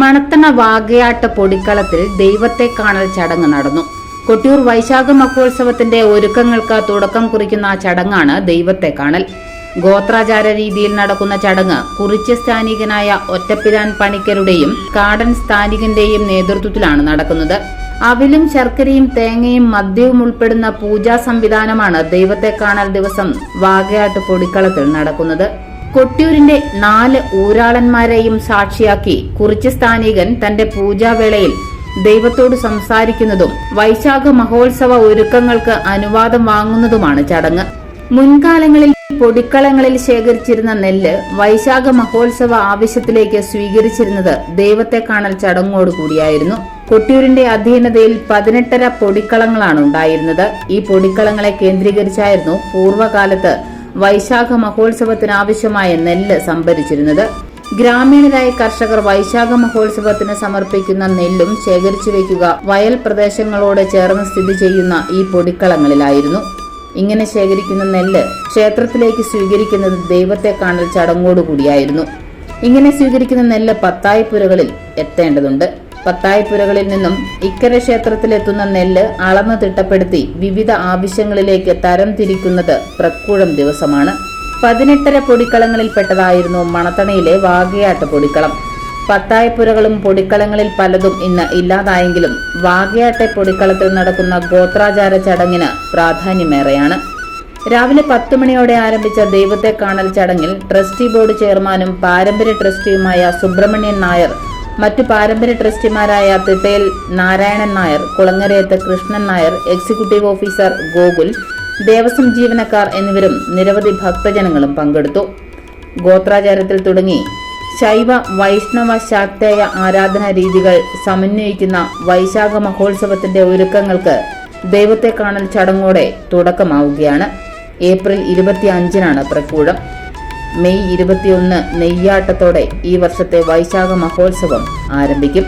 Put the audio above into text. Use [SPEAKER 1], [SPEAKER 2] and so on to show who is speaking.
[SPEAKER 1] മണത്തണ വാഗയാട്ട പൊടിക്കളത്തിൽ ദൈവത്തെ കാണൽ ചടങ്ങ് നടന്നു. കൊട്ടിയൂർ വൈശാഖ മഹോത്സവത്തിന്റെ ഒരുക്കങ്ങൾക്ക് തുടക്കം കുറിക്കുന്ന ചടങ്ങാണ് ദൈവത്തെ കാണൽ. ഗോത്രാചാര രീതിയിൽ നടക്കുന്ന ചടങ്ങ് കുറിച്ച സ്ഥാനികനായ ഒറ്റപ്പിരാൻ പണിക്കരുടെയും കാടൻ സ്ഥാനികന്റെയും നേതൃത്വത്തിലാണ് നടക്കുന്നത്. അവിലും ശർക്കരയും തേങ്ങയും മദ്യവും ഉൾപ്പെടുന്ന പൂജാ സംവിധാനമാണ് ദൈവത്തെ കാണൽ ദിവസം വാകയാട്ട് പൊടിക്കളത്തിൽ നടക്കുന്നത്. കൊട്ടിയൂരിന്റെ നാല് ഊരാളന്മാരെയും സാക്ഷിയാക്കി കുറിച്ച് സ്ഥാനികൻ തന്റെ പൂജാവേളയിൽ ദൈവത്തോട് സംസാരിക്കുന്നതും വൈശാഖ മഹോത്സവ ഒരുക്കങ്ങൾക്ക് അനുവാദം വാങ്ങുന്നതുമാണ് ചടങ്ങ്. മുൻകാലങ്ങളിൽ പൊടിക്കളങ്ങളിൽ ശേഖരിച്ചിരുന്ന നെല്ല് വൈശാഖ മഹോത്സവ ആവശ്യത്തിലേക്ക് സ്വീകരിച്ചിരുന്നത് ദൈവത്തെ കാണൽ ചടങ്ങോടുകൂടിയായിരുന്നു കൊട്ടിയൂരിന്റെ അധീനതയിൽ പതിനെട്ടര പൊടിക്കളങ്ങളാണ് ഉണ്ടായിരുന്നത്. ഈ പൊടിക്കളങ്ങളെ കേന്ദ്രീകരിച്ചായിരുന്നു പൂർവകാലത്ത് വൈശാഖ മഹോത്സവത്തിന് ആവശ്യമായ നെല്ല് സംഭരിച്ചിരുന്നത്. ഗ്രാമീണരായ കർഷകർ വൈശാഖ മഹോത്സവത്തിന് സമർപ്പിക്കുന്ന നെല്ലും ശേഖരിച്ചു വയ്ക്കുക വയൽ പ്രദേശങ്ങളോട് ചേർന്ന് സ്ഥിതി ചെയ്യുന്ന ഈ പൊടിക്കളങ്ങളിലായിരുന്നു. ഇങ്ങനെ ശേഖരിക്കുന്ന നെല്ല് ക്ഷേത്രത്തിലേക്ക് സ്വീകരിക്കുന്നത് ദൈവത്തെ കാണൽ ചടങ്ങോടുകൂടിയായിരുന്നു. ഇങ്ങനെ സ്വീകരിക്കുന്ന നെല്ല് പത്തായിപ്പുരകളിൽ എത്തേണ്ടതുണ്ട്. പത്തായിപ്പുരകളിൽ നിന്നും ഇക്കര ക്ഷേത്രത്തിലെത്തുന്ന നെല്ല് അളന്ന് തിട്ടപ്പെടുത്തി വിവിധ ആവശ്യങ്ങളിലേക്ക് തരം തിരിക്കുന്നത് പ്രക്കൂഴം ദിവസമാണ്. പതിനെട്ടര പൊടിക്കളങ്ങളിൽപ്പെട്ടതായിരുന്നു മണത്തണയിലെ വാകയാട്ട് പൊടിക്കളം. പത്തായപ്പുരകളും പൊടിക്കളങ്ങളിൽ പലതും ഇന്ന് ഇല്ലാതായെങ്കിലും വാകയാട്ടെ പൊടിക്കളത്തിൽ നടക്കുന്ന ഗോത്രാചാര ചടങ്ങിന് പ്രാധാന്യമേറെയാണ്. രാവിലെ പത്ത് മണിയോടെ ആരംഭിച്ച ദൈവത്തെ കാണൽ ചടങ്ങിൽ ട്രസ്റ്റി ബോർഡ് ചെയർമാനും പാരമ്പര്യ ട്രസ്റ്റിയുമായ സുബ്രഹ്മണ്യൻ നായർ മറ്റു പാരമ്പര്യ ട്രസ്റ്റിമാരായ തിട്ടയിൽ നാരായണൻ നായർ കുളങ്ങരയത്ത് കൃഷ്ണൻ നായർ എക്സിക്യൂട്ടീവ് ഓഫീസർ ഗോകുൽ ദേവസ്വം ജീവനക്കാർ എന്നിവരും നിരവധി ഭക്തജനങ്ങളും പങ്കെടുത്തു. ഗോത്രാചാരത്തിൽ തുടങ്ങി. ശൈവ വൈഷ്ണവ ശാക്തേയ ആരാധനാ രീതികൾ സമന്വയിക്കുന്ന വൈശാഖ മഹോത്സവത്തിന്റെ ഒരുക്കങ്ങൾക്ക് ദൈവത്തെ കാണൽ ചടങ്ങോടെ തുടക്കമാവുകയാണ്. ഏപ്രിൽ ഇരുപത്തി അഞ്ചിനാണ് പ്രക്കൂഴം മെയ് ഇരുപത്തിയൊന്ന് നെയ്യാട്ടത്തോടെ ഈ വർഷത്തെ വൈശാഖ മഹോത്സവം ആരംഭിക്കും.